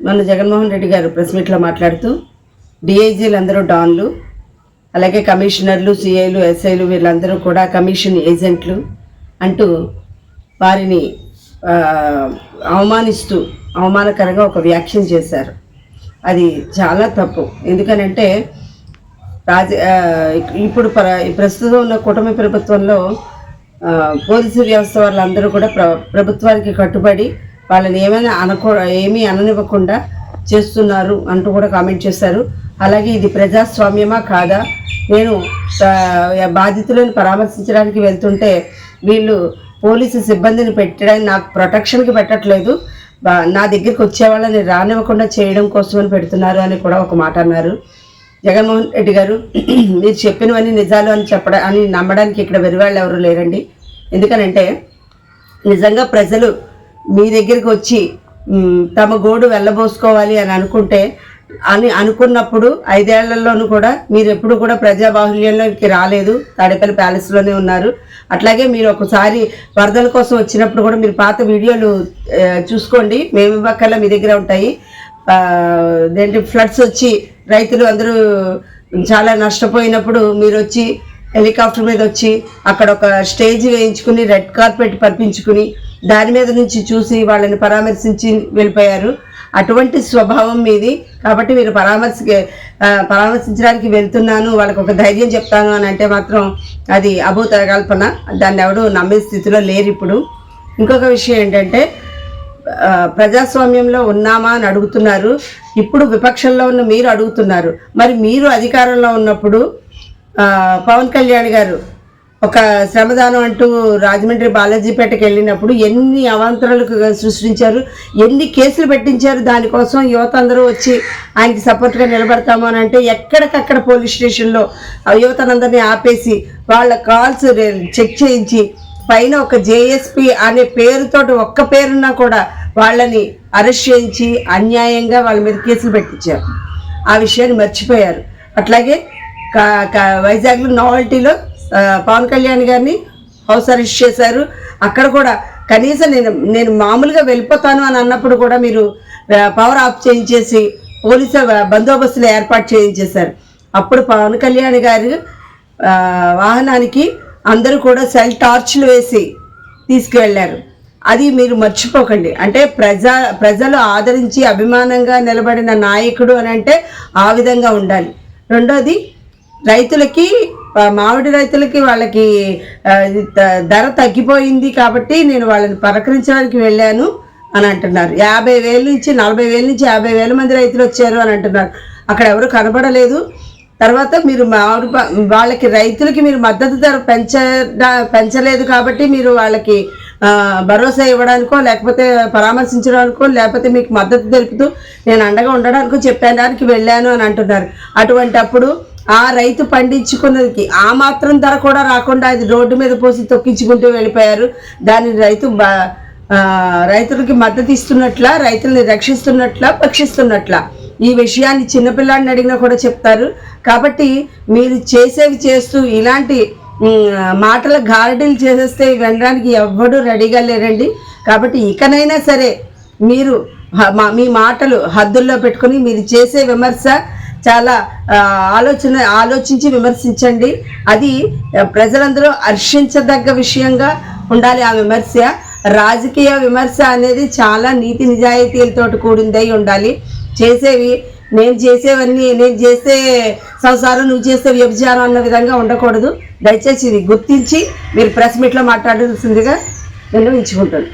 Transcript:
మన జగన్మోహన్ రెడ్డి గారు ప్రెస్ మీట్లో మాట్లాడుతూ డిఐజీలు అందరూ డాన్లు అలాగే కమిషనర్లు సిఐలు ఎస్ఐలు వీళ్ళందరూ కూడా కమిషన్ ఏజెంట్లు అంటూ వారిని అవమానిస్తూ అవమానకరంగా ఒక వ్యాఖ్యం చేశారు. అది చాలా తప్పు. ఎందుకనంటే రాజ ఇప్పుడు ప్ర ప్రస్తుతం ఉన్న కూటమి ప్రభుత్వంలో పోలీసు వ్యవస్థ వాళ్ళందరూ కూడా ప్ర ప్రభుత్వానికి కట్టుబడి వాళ్ళని ఏమైనా అనకూ ఏమీ అననివ్వకుండా చేస్తున్నారు అంటూ కూడా కామెంట్ చేశారు. అలాగే ఇది ప్రజాస్వామ్యమా కాదా? నేను బాధితులను పరామర్శించడానికి వెళ్తుంటే వీళ్ళు పోలీసు సిబ్బందిని పెట్టడానికి నాకు ప్రొటెక్షన్కి పెట్టట్లేదు. నా దగ్గరికి వచ్చే వాళ్ళని రానివ్వకుండా చేయడం కోసమని పెడుతున్నారు అని కూడా ఒక మాట అన్నారు. జగన్మోహన్ రెడ్డి గారు మీరు చెప్పినవన్నీ నిజాలు అని చెప్పడం అని నమ్మడానికి ఇక్కడ వెరివాళ్ళు ఎవరు లేరండి. ఎందుకనంటే నిజంగా ప్రజలు మీ దగ్గరికి వచ్చి తమ గోడు వెళ్ళబోసుకోవాలి అని అనుకుంటే అని అనుకున్నప్పుడు ఐదేళ్ళలోనూ కూడా మీరు ఎప్పుడు కూడా ప్రజా బాహుల్యంలోకి రాలేదు. తాడేపల్లి ప్యాలెస్లోనే ఉన్నారు. అట్లాగే మీరు ఒకసారి వరదల కోసం వచ్చినప్పుడు కూడా మీరు పాత వీడియోలు చూసుకోండి. మేము పక్కల మీ దగ్గర ఉంటాయి. ఆ, ఏంటి ఫ్లడ్స్ వచ్చి రైతులు అందరూ చాలా నష్టపోయినప్పుడు మీరు వచ్చి హెలికాప్టర్ మీద వచ్చి అక్కడ ఒక స్టేజ్ వేయించుకుని రెడ్ కార్పెట్ పంపించుకుని దాని మీద నుంచి చూసి వాళ్ళని పరామర్శించి వెళ్ళిపోయారు. అటువంటి స్వభావం మీది. కాబట్టి మీరు పరామర్శ పరామర్శించడానికి వెళ్తున్నాను. వాళ్ళకి ఒక ధైర్యం చెప్తాను అని అంటే మాత్రం అది అభూత కల్పన దాన్ని ఎవడు నమ్మే స్థితిలో లేరు ఇప్పుడు. ఇంకొక విషయం ఏంటంటే ప్రజాస్వామ్యంలో ఉన్నామా అని అడుగుతున్నారు. ఇప్పుడు విపక్షంలో ఉన్న మీరు అడుగుతున్నారు. మరి మీరు అధికారంలో ఉన్నప్పుడు పవన్ కళ్యాణ్ గారు ఒక శ్రమదానం అంటూ రాజమండ్రి బాలాజీపేటకి వెళ్ళినప్పుడు ఎన్ని అవాంతరాలకు సృష్టించారు ఎన్ని కేసులు పెట్టించారు దానికోసం యువత అందరూ వచ్చి ఆయనకి సపోర్ట్గా నిలబడతాము అని అంటే ఎక్కడికక్కడ పోలీస్ స్టేషన్లో ఆ యువతనందరినీ ఆపేసి వాళ్ళ కాల్స్ చెక్ చేయించి పైన ఒక జేఎస్పి అనే పేరుతోటి ఒక్క పేరున్నా కూడా వాళ్ళని అరెస్ట్ చేయించి అన్యాయంగా వాళ్ళ మీద కేసులు పెట్టించారు. ఆ విషయాన్ని మర్చిపోయారు. అట్లాగే కా- కా- వైజాగ్లో నావల్టీలో పవన్ కళ్యాణ్ గారిని హౌస్ అరెస్ట్ చేశారు. అక్కడ కూడా కనీసం నేను నేను మామూలుగా వెళ్ళిపోతాను అని అన్నప్పుడు కూడా మీరు పవర్ ఆఫ్ చేయించేసి పోలీసు బందోబస్తులు ఏర్పాటు చేయించేశారు. అప్పుడు పవన్ కళ్యాణ్ గారు వాహనానికి అందరూ కూడా సెల్ టార్చ్లు వేసి తీసుకువెళ్ళారు అది మీరు మర్చిపోకండి. అంటే ప్రజా ప్రజలు ఆదరించి అభిమానంగా నిలబడిన నాయకుడు అని అంటే ఆ విధంగా ఉండాలి. రెండోది రైతులకి మామిడి రైతులకి వాళ్ళకి ధర తగ్గిపోయింది కాబట్టి నేను వాళ్ళని పలకరించడానికి వెళ్ళాను అని అంటున్నారు. యాభై వేల నుంచి నలభై వేల నుంచి యాభై వేల మంది రైతులు వచ్చారు అని అంటున్నారు. అక్కడ ఎవరు కనబడలేదు. తర్వాత మీరు మామిడి ప- వాళ్ళకి రైతులకి మీరు మద్దతు ధర పెంచ పెంచలేదు కాబట్టి మీరు వాళ్ళకి భరోసా ఇవ్వడానికో లేకపోతే పరామర్శించడానికో లేకపోతే మీకు మద్దతు తెలుపుతూ నేను అండగా ఉండడానికో చెప్పడానికి వెళ్ళాను అని అంటున్నారు. అటువంటి అప్పుడు ఆ రైతు పండించుకున్నది ఆ మాత్రం ధర కూడా రాకుండా అది రోడ్డు మీద పోసి తొక్కించుకుంటూ వెళ్ళిపోయారు. దాని రైతు బ- రైతులకి మద్దతు ఇస్తున్నట్లా రైతుల్ని రక్షిస్తున్నట్లా పక్షిస్తున్నట్లా ఈ విషయాన్ని చిన్నపిల్లాడిని అడిగినా కూడా చెప్తారు. కాబట్టి మీరు చేసేవి చేస్తూ ఇలాంటి మాటల గారడీలు చేసేస్తే వినడానికి ఎవ్వడూ రెడీగా లేరండి. కాబట్టి ఇకనైనా సరే మీరు మా- మీ మాటలు హద్దుల్లో పెట్టుకొని మీరు చేసే విమర్శ చాలా ఆలోచన ఆలోచించి విమర్శించండి. అది ప్రజలందరూ హర్షించదగ్గ విషయంగా ఉండాలి ఆ విమర్శ. రాజకీయ విమర్శ అనేది చాలా నీతి నిజాయితీలతో కూడిందై ఉండాలి. చేసేవి నేను చేసేవన్నీ నేను చేసే సంసారం నువ్వు చేసే వ్యభిచారం అన్న విధంగా ఉండకూడదు. దయచేసి ఇది గుర్తించి మీరు ప్రెస్ మీట్లో మాట్లాడాల్సిందిగా నిర్ణయించుకుంటాను